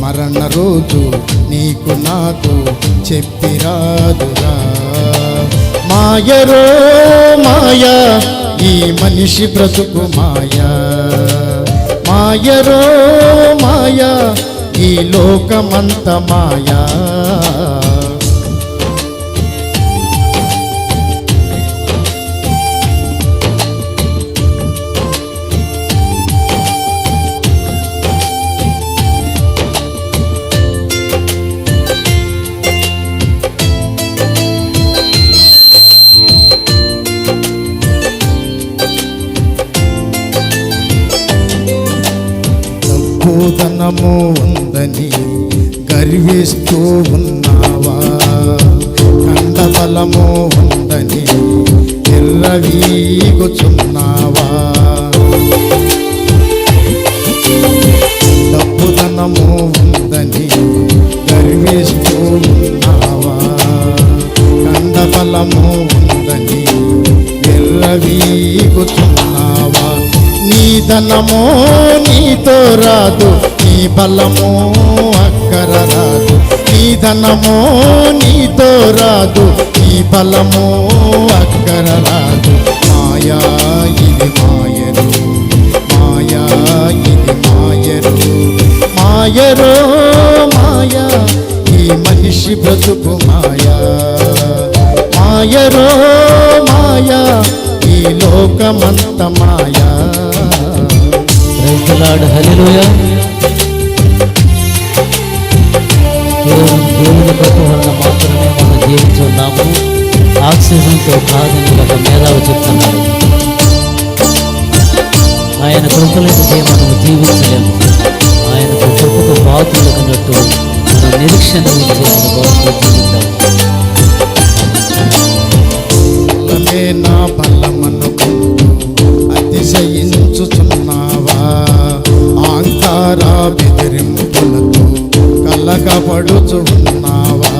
మరణ రోజు నీకు నాకు చెప్పిరాదురా. మాయరో మాయా ఈ మనిషి బ్రతుకు మాయా. మాయరో మాయా ఈ లోకమంత మాయా. డబ్బుదనము ఉందని గర్విస్తూ ఉన్నావా? కండబలము ఉందని ఎర్రవీగుచున్నావా? డబ్బుదనము ఉందని గర్విస్తూ ఉన్నావా? కండబలము ఉందని ఎర్రవీగుచున్నావా? నీ ధనమో నీతో రాదు నీ బలమో అక్కర రాదు. నీ ధనమో నీతో రాదు నీ బలమో అక్కర రాదు. మాయా ఇది మాయరు మాయా ఇది మాయరు మాయరో మాయా ఈ మనిషి బ్రతుకు మాయా. మాయరో మాయా ఈ లోకమంత మాయా. రైతులాడు హలిలోయ కేవలం దేవుని కృప వలన మాత్రమే మనం జీవించున్నాము. ఆక్సిజన్తో కాదని ఒక మేధావి చెప్తున్నాడు. ఆయన కృపలేనిదే మనం జీవించలేము. ఆయన కృపకు బాతులకున్నట్టు మన నిరీక్షణ ఉంచి ఆయన గౌరవంతో జీవిద్దాం కలగబడుచున్నావా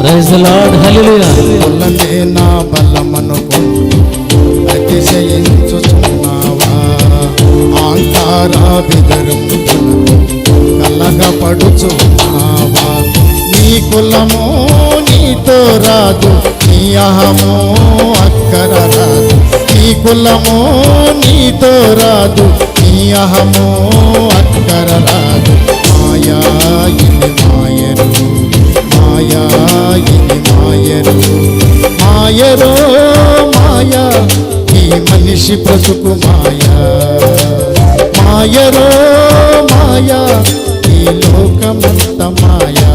ప్రైజ్ లార్డ్ హల్లెలూయా బలమే నా బలమనుకుంటూ అతిశయించుచున్నావా? ఆంకారా బెదిరింపులతో కలగబడుచున్నావా నీ కులమో నీతో రాదు నీ అహమో అక్కర రాదు. నీ కులమో నీతో రాదు నీ అహమో అక్కర రాదు. మాయరో మాయా ఈ మనిషి పసుపు మాయా. మాయరో మాయా ఈ లోకమంత మాయా.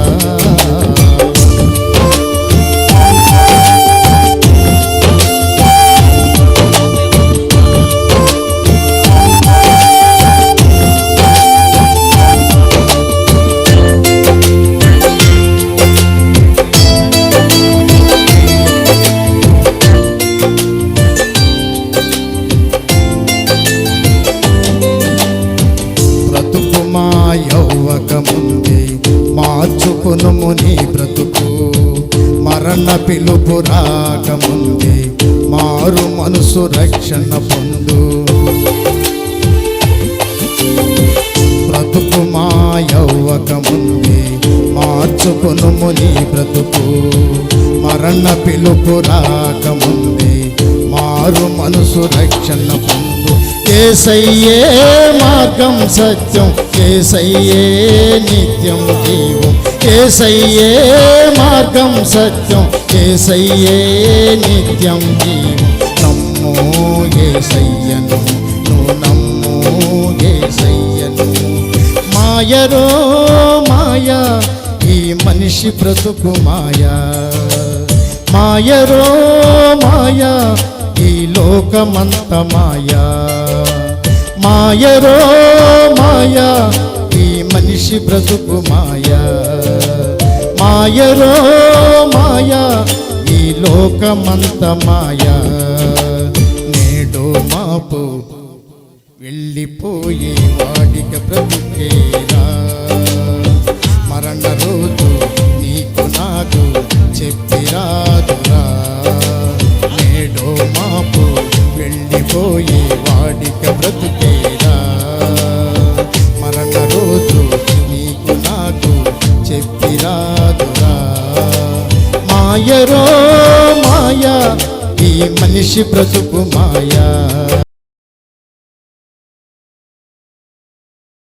రక్షణ పిలుపు రాకముంది మారు మనసు రక్షణ పొందు. బ్రతుకు మా యౌవక ముందే మార్చుకునుము నీ బ్రతుకు. మరణ పిలుపు రాకముంది మారు మనసు రక్షణ పొందు. ఏసయ్యే మార్గం సత్యం ఏసయ్యే నిత్యం జీవం. ఏసయ్యే మార్గం సత్యం ఏసయ్యే నిత్యం జీవం. నమ్మో ఏసయ్యను నువ్వు నమ్మో ఏసయ్యను మాయరో మాయా ఈ మనిషి బ్రతుకు మాయా. మాయరో మాయా ఈ లోకమంత మాయా. మాయరో మాయా ఈ మనిషి బ్రతుకు మాయా. మాయరో మాయా ఈ లోకమంత మాయా. నేడు మాపు వెళ్ళిపోయే వాడిక బ్రతుకేరా మరణ రోజు నీకు నాకు చెప్పిరాదురా నేడో మాపు వెళ్ళిపోయే వాడిక బ్రతుకేరా మాయరో మాయ ఈ మనిషి బ్రతుకు మాయా.